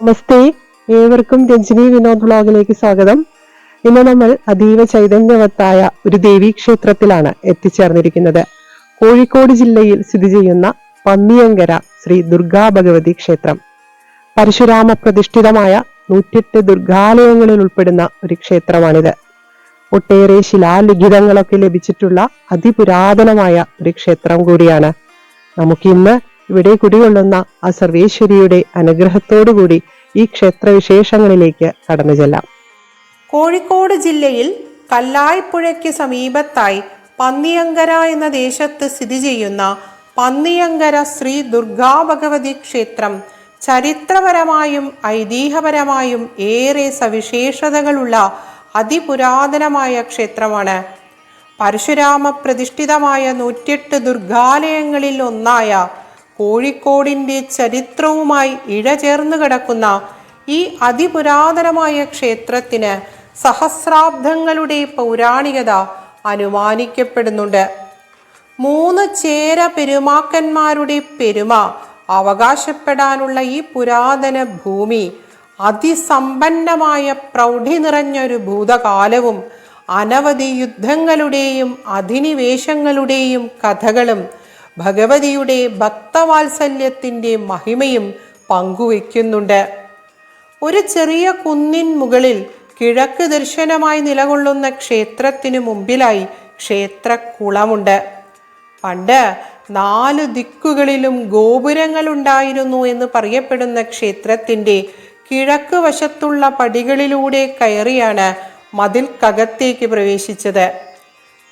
നമസ്തേ. ഏവർക്കും രഞ്ജിനി വിനോദ് ബ്ലോഗിലേക്ക് സ്വാഗതം. ഇന്ന് നമ്മൾ അതീവ ചൈതന്യവത്തായ ഒരു ദേവീക്ഷേത്രത്തിലാണ് എത്തിച്ചേർന്നിരിക്കുന്നത്. കോഴിക്കോട് ജില്ലയിൽ സ്ഥിതി ചെയ്യുന്ന പന്നിയങ്കര ശ്രീ ദുർഗാ ഭഗവതി ക്ഷേത്രം. പരശുരാമ പ്രതിഷ്ഠിതമായ നൂറ്റെട്ട് ദുർഗാലയങ്ങളിൽ ഉൾപ്പെടുന്ന ഒരു ക്ഷേത്രമാണിത്. ഒട്ടേറെ ശിലാലിഖിതങ്ങളൊക്കെ ലഭിച്ചിട്ടുള്ള അതിപുരാതനമായ ഒരു ക്ഷേത്രം കൂടിയാണ്. നമുക്കിന്ന് ഇവിടെ കുടികൊള്ളുന്ന ആ സർവേശ്വരിയുടെ അനുഗ്രഹത്തോടുകൂടി ഈ ക്ഷേത്രവിശേഷങ്ങളിലേക്ക് കടന്നു ചെല്ലാം. കോഴിക്കോട് ജില്ലയിൽ കല്ലായ്പുഴയ്ക്ക് സമീപത്തായി പന്നിയങ്കര എന്ന ദേശത്ത് സ്ഥിതി ചെയ്യുന്ന പന്നിയങ്കര ശ്രീ ദുർഗാ ഭഗവതി ക്ഷേത്രം ചരിത്രപരമായും ഐതിഹ്യപരമായും ഏറെ സവിശേഷതകളുള്ള അതിപുരാതനമായ ക്ഷേത്രമാണ്. പരശുരാമ പ്രതിഷ്ഠിതമായ നൂറ്റെട്ട് ദുർഗാലയങ്ങളിൽ ഒന്നായ കോഴിക്കോടിന്റെ ചരിത്രവുമായി ഇഴചേർന്ന് കിടക്കുന്ന ഈ അതിപുരാതനമായ ക്ഷേത്രത്തിന് സഹസ്രാബ്ദങ്ങളുടെ പൗരാണികത അനുമാനിക്കപ്പെടുന്നുണ്ട്. മൂന്ന് ചേര പെരുമാക്കന്മാരുടെ പെരുമ അവകാശപ്പെടാനുള്ള ഈ പുരാതന ഭൂമി അതിസമ്പന്നമായ പ്രൗഢി നിറഞ്ഞൊരു ഭൂതകാലവും അനവധി യുദ്ധങ്ങളുടെയും അധിനിവേശങ്ങളുടെയും കഥകളും ഭഗവതിയുടെ ഭക്തവാത്സല്യത്തിന്റെ മഹിമയും പങ്കുവയ്ക്കുന്നുണ്ട്. ഒരു ചെറിയ കുന്നിൻ മുകളിൽ കിഴക്ക് ദർശനമായി നിലകൊള്ളുന്ന ക്ഷേത്രത്തിനു മുമ്പിലായി ക്ഷേത്രക്കുളമുണ്ട്. പണ്ട് നാല് ദിക്കുകളിലും ഗോപുരങ്ങളുണ്ടായിരുന്നു എന്ന് പറയപ്പെടുന്ന ക്ഷേത്രത്തിന്റെ കിഴക്ക് വശത്തുള്ള പടികളിലൂടെ കയറിയാണ് മതിൽക്കകത്തേക്ക് പ്രവേശിച്ചത്.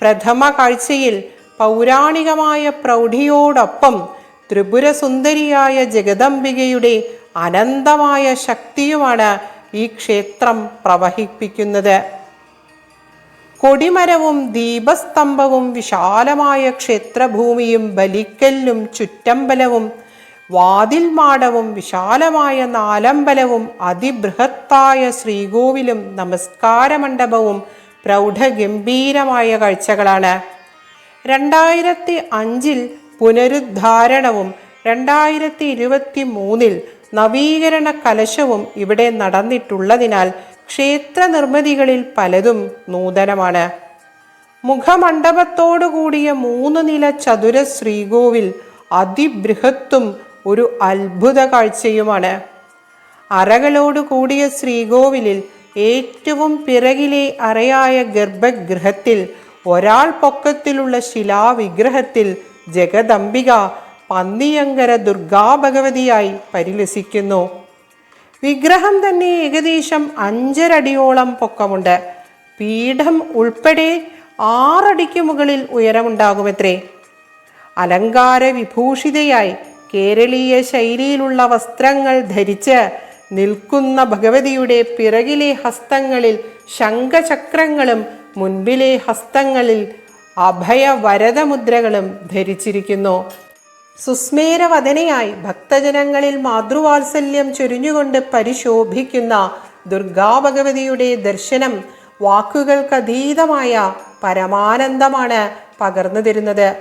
പ്രഥമ കാഴ്ചയിൽ പൗരാണികമായ പ്രൗഢിയോടൊപ്പം ത്രിപുരസുന്ദരിയായ ജഗദംബികയുടെ അനന്തമായ ശക്തിയുമാണ് ഈ ക്ഷേത്രം പ്രവഹിപ്പിക്കുന്നത്. കൊടിമരവും ദീപസ്തംഭവും വിശാലമായ ക്ഷേത്രഭൂമിയും ബലിക്കല്ലും ചുറ്റമ്പലവും വാതിൽമാടവും വിശാലമായ നാലമ്പലവും അതിബൃഹത്തായ ശ്രീകോവിലും നമസ്കാര മണ്ഡപവും പ്രൗഢഗംഭീരമായ കാഴ്ചകളാണ്. രണ്ടായിരത്തി അഞ്ചിൽ പുനരുദ്ധാരണവും രണ്ടായിരത്തി ഇരുപത്തി മൂന്നിൽ നവീകരണ കലശവും ഇവിടെ നടന്നിട്ടുള്ളതിനാൽ ക്ഷേത്ര നിർമ്മിതികളിൽ പലതും നൂതനമാണ്. മുഖമണ്ഡപത്തോടുകൂടിയ മൂന്ന് നില ചതുര ശ്രീകോവിൽ അതിബൃഹത്തും ഒരു അത്ഭുത കാഴ്ചയുമാണ്. അറകളോട് കൂടിയ ശ്രീകോവിലിൽ ഏറ്റവും പിറകിലെ അറയായ ഗർഭഗൃഹത്തിൽ ഒരാൾ പൊക്കത്തിലുള്ള ശിലാവിഗ്രഹത്തിൽ ജഗദംബിക പന്നിയങ്കര ദുർഗാഭഗവതിയായി പരിലസിക്കുന്നു. വിഗ്രഹം തന്നെ ഏകദേശം അഞ്ചരടിയോളം പൊക്കമുണ്ട്. പീഠം ഉൾപ്പെടെ ആറടിക്ക് മുകളിൽ ഉയരമുണ്ടാകുമത്രേ. അലങ്കാര വിഭൂഷിതയായി കേരളീയ ശൈലിയിലുള്ള വസ്ത്രങ്ങൾ ധരിച്ച് നിൽക്കുന്ന ഭഗവതിയുടെ പിറകിലെ ഹസ്തങ്ങളിൽ ശംഖചക്രങ്ങളും മുൻപിലെ ഹസ്തങ്ങളിൽ അഭയവരതമുദ്രകളും ധരിച്ചിരിക്കുന്നു. സുസ്മേരവദനയായി ഭക്തജനങ്ങളിൽ മാതൃവാത്സല്യം ചൊരിഞ്ഞുകൊണ്ട് പരിശോഭിക്കുന്ന ദുർഗാഭഗവതിയുടെ ദർശനം വാക്കുകൾക്കതീതമായ പരമാനന്ദമാണ് പകർന്നു തരുന്നത്.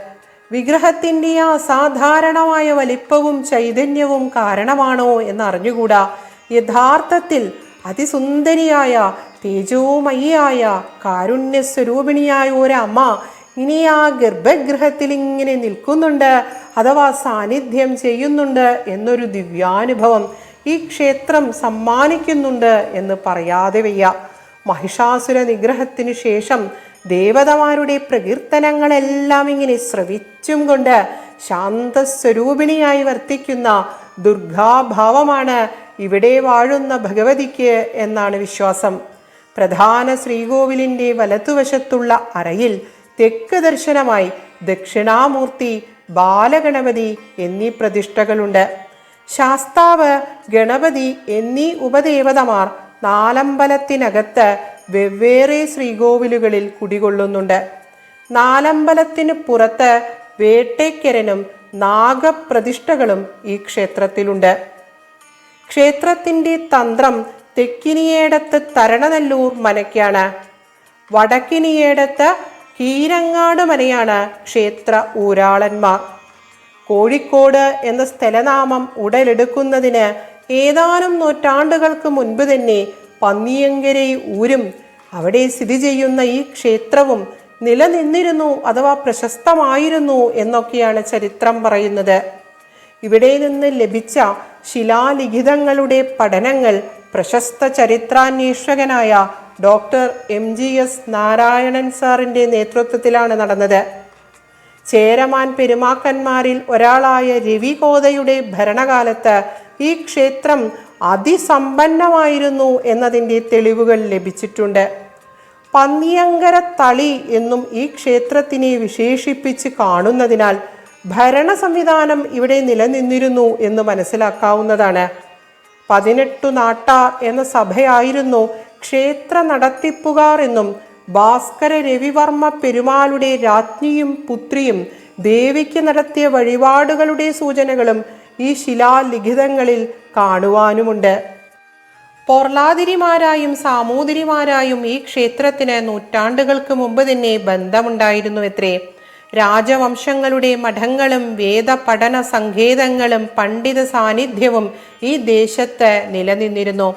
വിഗ്രഹത്തിന്റെ ആ അസാധാരണമായ വലിപ്പവും ചൈതന്യവും കാരണമാണോ എന്നറിഞ്ഞുകൂടാ. യഥാർത്ഥത്തിൽ അതിസുന്ദരിയായ തേജോമയിയായ കാരുണ്യസ്വരൂപിണിയായ ഒരമ്മ ഇനി ആ ഗർഭഗൃഹത്തിൽ ഇങ്ങനെ നിൽക്കുന്നുണ്ട് അഥവാ സാന്നിധ്യം ചെയ്യുന്നുണ്ട് എന്നൊരു ദിവ്യാനുഭവം ഈ ക്ഷേത്രം സമ്മാനിക്കുന്നുണ്ട് എന്ന് പറയാതെ വയ്യ. മഹിഷാസുര നിഗ്രഹത്തിനു ശേഷം ദേവതമാരുടെ പ്രകീർത്തനങ്ങളെല്ലാം ഇങ്ങനെ ശ്രവിച്ചും കൊണ്ട് ശാന്തസ്വരൂപിണിയായി വർത്തിക്കുന്ന ദുർഗാഭാവമാണ് ഇവിടെ വാഴുന്ന ഭഗവതിക്ക് എന്നാണ് വിശ്വാസം. പ്രധാന ശ്രീകോവിലിന്റെ വലത്തുവശത്തുള്ള അറയിൽ തെക്ക് ദർശനമായി ദക്ഷിണാമൂർത്തി ബാലഗണപതി എന്നീ പ്രതിഷ്ഠകളുണ്ട്. ശാസ്താവ് ഗണപതി എന്നീ ഉപദേവതമാർ നാലമ്പലത്തിനകത്ത് വെവ്വേറെ ശ്രീകോവിലുകളിൽ കുടികൊള്ളുന്നുണ്ട്. നാലമ്പലത്തിന് പുറത്ത് വേട്ടേക്കരനും നാഗപ്രതിഷ്ഠകളും ഈ ക്ഷേത്രത്തിലുണ്ട്. ക്ഷേത്രത്തിന്റെ തന്ത്രം തെക്കിനിയേടത്ത് തരണനെല്ലൂർ മനയ്ക്കാണ്. വടക്കിനിയേടത്ത് കീരങ്ങാട് മനയാണ് ക്ഷേത്ര ഊരാളന്മാർ. കോഴിക്കോട് എന്ന സ്ഥലനാമം ഉടലെടുക്കുന്നതിന് ഏതാനും നൂറ്റാണ്ടുകൾക്ക് മുൻപ് തന്നെ പന്നിയങ്കരെ ഊരും അവിടെ സ്ഥിതി ചെയ്യുന്ന ഈ ക്ഷേത്രവും നിലനിന്നിരുന്നു അഥവാ പ്രശസ്തമായിരുന്നു എന്നൊക്കെയാണ് ചരിത്രം പറയുന്നത്. ഇവിടെ നിന്ന് ലഭിച്ച ശിലാലിഖിതങ്ങളുടെ പഠനങ്ങൾ പ്രശസ്ത ചരിത്രാന്വേഷകനായ doctor M G S Narayanan സാറിന്റെ നേതൃത്വത്തിലാണ് നടന്നത്. ചേരമാൻ പെരുമാക്കന്മാരിൽ ഒരാളായ രവികോതയുടെ ഭരണകാലത്ത് ഈ ക്ഷേത്രം അതിസമ്പന്നമായിരുന്നു എന്നതിന്റെ തെളിവുകൾ ലഭിച്ചിട്ടുണ്ട്. പന്നിയങ്കര തളി എന്നും ഈ ക്ഷേത്രത്തിനെ വിശേഷിപ്പിച്ച് കാണുന്നതിനാൽ ഭരണ സംവിധാനം ഇവിടെ നിലനിന്നിരുന്നു എന്ന് മനസ്സിലാക്കാവുന്നതാണ്. പതിനെട്ടു നാട്ട എന്ന സഭയായിരുന്നു ക്ഷേത്ര നടത്തിപ്പുകാർ എന്നും ഭാസ്കര രവിവർമ്മ പെരുമാളുടെ രാജ്ഞിയും പുത്രിയും ദേവിക്ക് നടത്തിയ വഴിപാടുകളുടെ സൂചനകളും ഈ ശിലാലിഖിതങ്ങളിൽ കാണുവാനുമുണ്ട്. പൊർലാതിരിമാരായും സാമൂതിരിമാരായും ഈ ക്ഷേത്രത്തിന് നൂറ്റാണ്ടുകൾക്ക് മുമ്പ് തന്നെ ബന്ധമുണ്ടായിരുന്നു എത്രേ രാജവംശങ്ങളുടെ മഠങ്ങളും വേദപഠന സങ്കേതങ്ങളും പണ്ഡിത സാന്നിധ്യവും ഈ ദേശത്ത് നിലനിന്നിരുന്നു.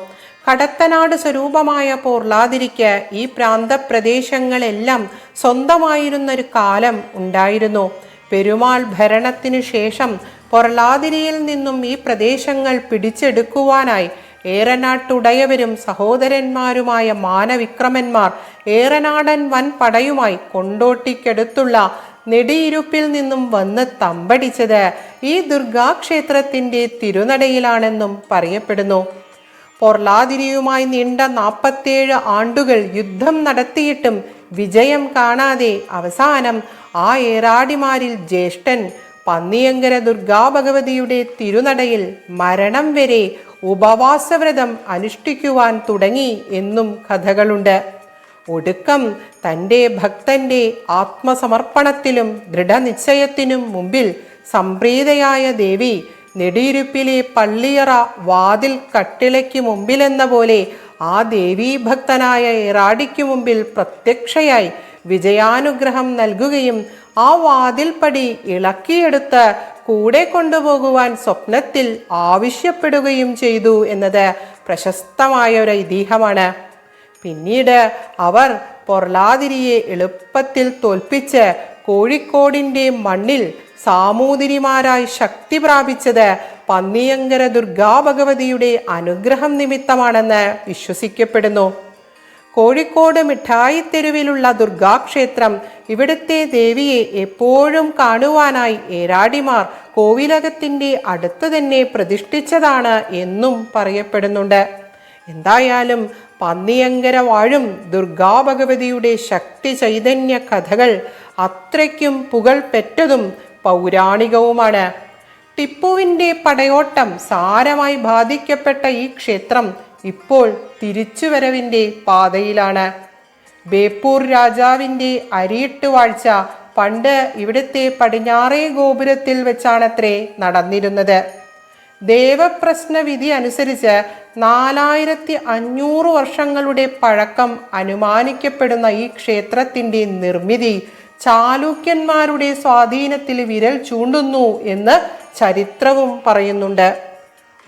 കടത്തനാട് സ്വരൂപമായ പോർലാതിരിക്ക് ഈ പ്രാന്തപ്രദേശങ്ങളെല്ലാം സ്വന്തമായിരുന്നൊരു കാലം ഉണ്ടായിരുന്നു. പെരുമാൾ ഭരണത്തിനു ശേഷം പൊർലാതിരിയിൽ നിന്നും ഈ പ്രദേശങ്ങൾ പിടിച്ചെടുക്കുവാനായി ഏറനാട്ടുടയവരും സഹോദരന്മാരുമായ മാനവിക്രമന്മാർ ഏറനാടൻ വൻ പടയുമായി കൊണ്ടോട്ടിക്കടുത്തുള്ള നെടിയിരുപ്പിൽ നിന്നും വന്ന് തമ്പടിച്ചത് ഈ ദുർഗാക്ഷേത്രത്തിന്റെ തിരുനടയിലാണെന്നും പറയപ്പെടുന്നു. പൊർലാതിരിയുമായി നീണ്ട നാൽപ്പത്തേഴ് ആണ്ടുകൾ യുദ്ധം നടത്തിയിട്ടും വിജയം കാണാതെ അവസാനം ആ ഏറാടിമാരിൽ ജ്യേഷ്ഠൻ പന്നിയങ്കര ദുർഗാഭഗവതിയുടെ തിരുനടയിൽ മരണം വരെ ഉപവാസവ്രതം അനുഷ്ഠിക്കുവാൻ തുടങ്ങി എന്നും കഥകളുണ്ട്. ഒടുക്കം തന്റെ ഭക്തന്റെ ആത്മസമർപ്പണത്തിലും ദൃഢനിശ്ചയത്തിനും മുമ്പിൽ സംപ്രീതയായ ദേവി നെടിയിരുപ്പിലെ പള്ളിയറ വാതിൽ കട്ടിളയ്ക്ക് മുമ്പിലെന്ന പോലെ ആ ദേവീഭക്തനായ ഇറാടിക്കു മുമ്പിൽ പ്രത്യക്ഷയായി വിജയാനുഗ്രഹം നൽകുകയും ആ വാതിൽപ്പടി ഇളക്കിയെടുത്ത് കൂടെ കൊണ്ടുപോകുവാൻ സ്വപ്നത്തിൽ ആവശ്യപ്പെടുകയും ചെയ്തു എന്നത് പ്രശസ്തമായ ഒരു ഐതിഹ്യമാണ്. പിന്നീട് അവർ പൊർലാതിരിയെ എളുപ്പത്തിൽ തോൽപ്പിച്ച് കോഴിക്കോടിന്റെ മണ്ണിൽ സാമൂതിരിമാരായി ശക്തി പ്രാപിച്ചത് പന്നിയങ്കര ദുർഗാഭഗവതിയുടെ അനുഗ്രഹം നിമിത്തമാണെന്ന് വിശ്വസിക്കപ്പെടുന്നു. കോഴിക്കോട് മിഠായി തെരുവിലുള്ള ദുർഗാക്ഷേത്രം ഇവിടുത്തെ ദേവിയെ എപ്പോഴും കാണുവാനായി ഏരാടിമാർ കോവിലകത്തിന്റെ അടുത്ത് തന്നെ പ്രതിഷ്ഠിച്ചതാണ് എന്നും പറയപ്പെടുന്നുണ്ട്. എന്തായാലും പന്നിയങ്കര വാഴും ദുർഗാഭഗവതിയുടെ ശക്തി ചൈതന്യ കഥകൾ അത്രയ്ക്കും പുകൾ പെറ്റതും പൗരാണികവുമാണ്. ടിപ്പുവിന്റെ പടയോട്ടം സാരമായി ബാധിക്കപ്പെട്ട ഈ ക്ഷേത്രം ഇപ്പോൾ തിരിച്ചുവരവിന്റെ പാതയിലാണ്. ബേപ്പൂർ രാജാവിന്റെ അരിയിട്ട് വാഴ്ച പണ്ട് ഇവിടുത്തെ പടിഞ്ഞാറേ ഗോപുരത്തിൽ വെച്ചാണത്രേ നടന്നിരുന്നത്. ദേവപ്രശ്ന വിധി അനുസരിച്ച് നാലായിരത്തി അഞ്ഞൂറ് വർഷങ്ങളുടെ പഴക്കം അനുമാനിക്കപ്പെടുന്ന ഈ ക്ഷേത്രത്തിന്റെ നിർമ്മിതി ചാലൂക്യന്മാരുടെ സ്വാധീനത്തിൽ വിരൽ ചൂണ്ടുന്നു എന്ന് ചരിത്രവും പറയുന്നുണ്ട്.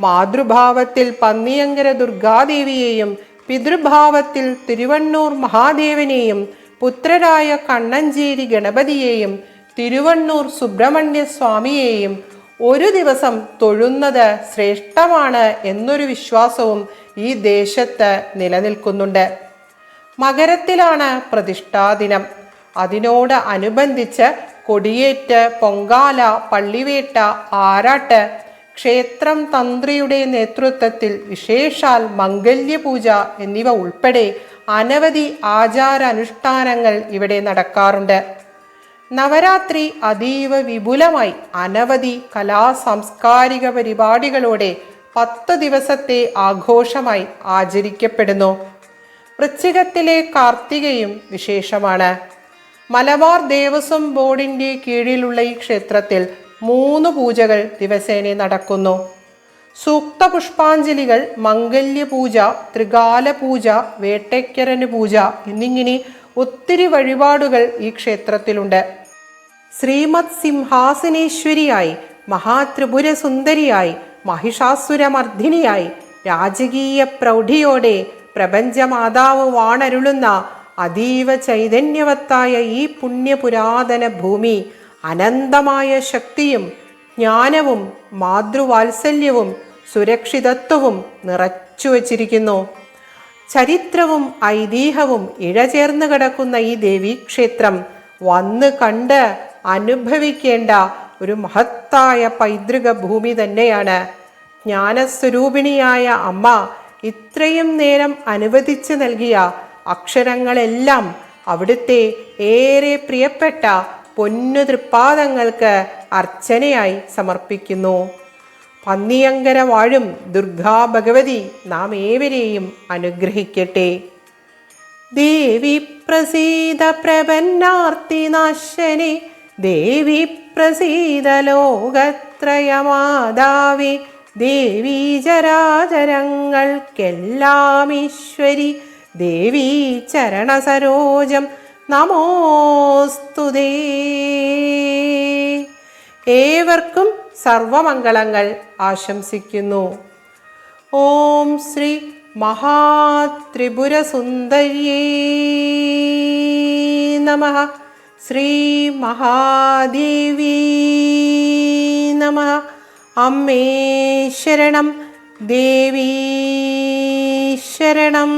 മാതൃഭാവത്തിൽ പന്നിയങ്കര ദുർഗാദേവിയെയും പിതൃഭാവത്തിൽ തിരുവണ്ണൂർ മഹാദേവനെയും പുത്രരായ കണ്ണഞ്ചേരി ഗണപതിയെയും തിരുവണ്ണൂർ സുബ്രഹ്മണ്യ സ്വാമിയെയും ഒരു ദിവസം തൊഴുന്നത് ശ്രേഷ്ഠമാണ് എന്നൊരു വിശ്വാസവും ഈ ദേശത്ത് നിലനിൽക്കുന്നുണ്ട്. മകരത്തിലാണ് പ്രതിഷ്ഠാദിനം അതിനോട് അനുബന്ധിച്ച് കൊടിയേറ്റ് പൊങ്കാല പള്ളിവേട്ട ആരാട്ട് ക്ഷേത്രം തന്ത്രിയുടെ നേതൃത്വത്തിൽ വിശേഷാൽ മംഗല്യപൂജ എന്നിവ ഉൾപ്പെടെ അനവധി ആചാരാനുഷ്ഠാനങ്ങൾ ഇവിടെ നടക്കാറുണ്ട്. നവരാത്രി അതീവ വിപുലമായി അനവധി കലാ സാംസ്കാരിക പരിപാടികളോടെ പത്ത് ദിവസത്തെ ആഘോഷമായി ആചരിക്കപ്പെടുന്നു. വൃശ്ചികത്തിലെ കാർത്തികയും വിശേഷമാണ്. മലബാർ ദേവസ്വം ബോർഡിന്റെ കീഴിലുള്ള ഈ ക്ഷേത്രത്തിൽ മൂന്ന് പൂജകൾ ദിവസേന നടക്കുന്നു. സൂക്ത പുഷ്പാഞ്ജലികൾ മംഗല്യ പൂജ ത്രികാല പൂജ വേട്ടയ്ക്കരന് പൂജ എന്നിങ്ങനെ ഒത്തിരി വഴിപാടുകൾ ഈ ക്ഷേത്രത്തിലുണ്ട്. ശ്രീമത് സിംഹാസനേശ്വരിയായി മഹാത്രിപുര സുന്ദരിയായി മഹിഷാസുരമർദ്ദിനിയായി രാജകീയ പ്രൗഢിയോടെ പ്രപഞ്ചമാതാവ് വാണരുളുന്ന അതീവ ചൈതന്യവത്തായ ഈ പുണ്യപുരാതന ഭൂമി അനന്തമായ ശക്തിയും ജ്ഞാനവും മാതൃവാത്സല്യവും സുരക്ഷിതത്വവും നിറച്ചു വച്ചിരിക്കുന്നു ചരിത്രവും ഐതിഹ്യവും ഇഴചേർന്ന് കിടക്കുന്ന ഈ ദേവീക്ഷേത്രം വന്ന് കണ്ട് അനുഭവിക്കേണ്ട ഒരു മഹത്തായ പൈതൃക ഭൂമി തന്നെയാണ്. ജ്ഞാനസ്വരൂപിണിയായ അമ്മ ഇത്രയും നേരം അനുവദിച്ചു നൽകിയ അക്ഷരങ്ങളെല്ലാം അവിടുത്തെ ഏറെ പ്രിയപ്പെട്ട പൊന്നു തൃപ്പാദങ്ങൾക്ക് അർച്ചനയായി സമർപ്പിക്കുന്നു. പന്നിയങ്കര വാഴും ദുർഗാ ഭഗവതി നാം ഏവരെയും അനുഗ്രഹിക്കട്ടെ. ദേവി പ്രസീത പ്രപന്നാർത്തിനാശനെ ദേവി പ്രസീത ലോകത്രയമാതാവി ദേവി ചരാചരങ്ങൾക്കെല്ലാം ഈശ്വരി ദേവി ചരണസരോജം നമോസ്തുതേ. ഏവർക്കും സർവമംഗളങ്ങൾ ആശംസിക്കുന്നു. ഓം ശ്രീ മഹാത്രിപുരസുന്ദര്യേ നമ. ശ്രീ മഹാദേവി നമ. അമ്മേ ശരണം ദേവീ ശരണം.